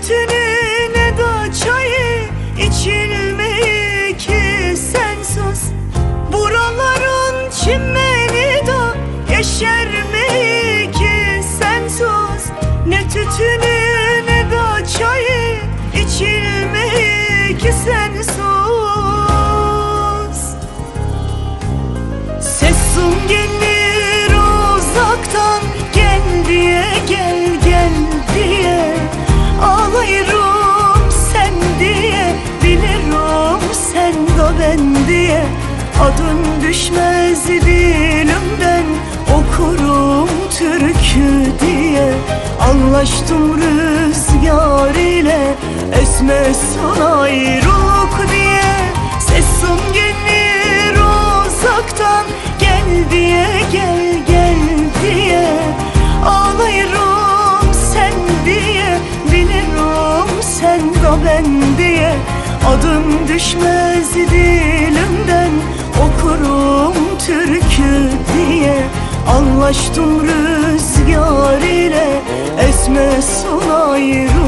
Bütün Adın düşmez dilimden Okurum türkü diye. Anlaştım rüzgar ile Esmesin ayrılık diye. Sesim gelir uzaktan Gel diye gel gel diye. Ağlayırım sen diye Bilirim sen de ben diye. Adım düşmez dilimden Anlaştım rüzgar ile Esmesin ayrılık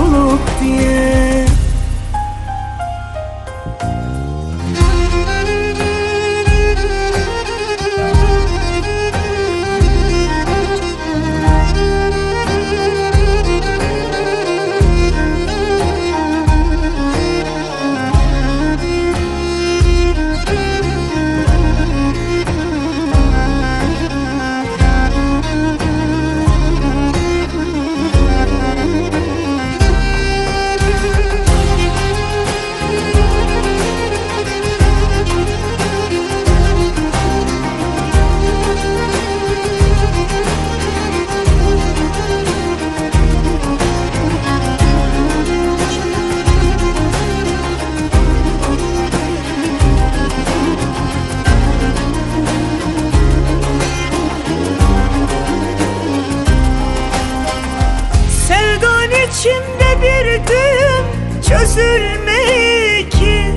düğüm Çözülmeyi ki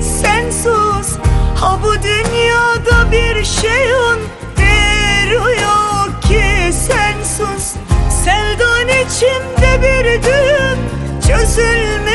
Ha bu dünyada bir şeyin Değeri yok ki sensiz. Sevdan içimde bir düğüm Çözülmeyi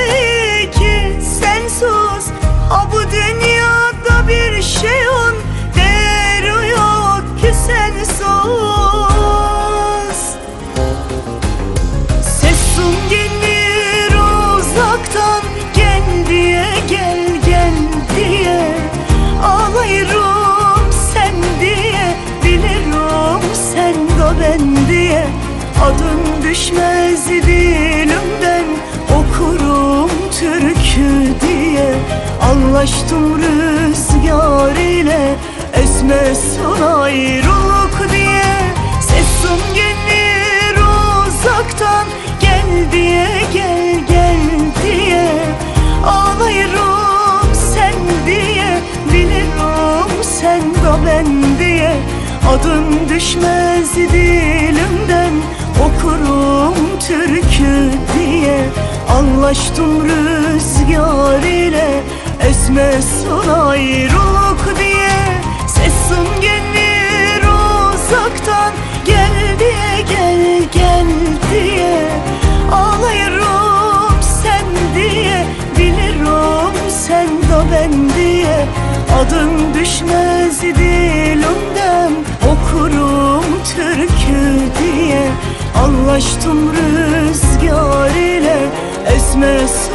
Adın düşmez dilimden Okurum türkü diye. Anlaştım rüzgar ile Esmesin ayrılık diye. Sesim gelir uzaktan Gel diye gel gel diye. Ağlayırım sen diye Bilirim sen de ben diye. Adın düşmez dilimden Okurum türkü diye. Anlaştım rüzgar ile. Esmesin ayrılık diye. Sesim gelir uzaktan. Gel diye gel gel diye. Ağlayırım sen diye. Bilirim sen de ben diye. Adın düşmez dilimden Okurum türkü Anlaştım rüzgar ile diye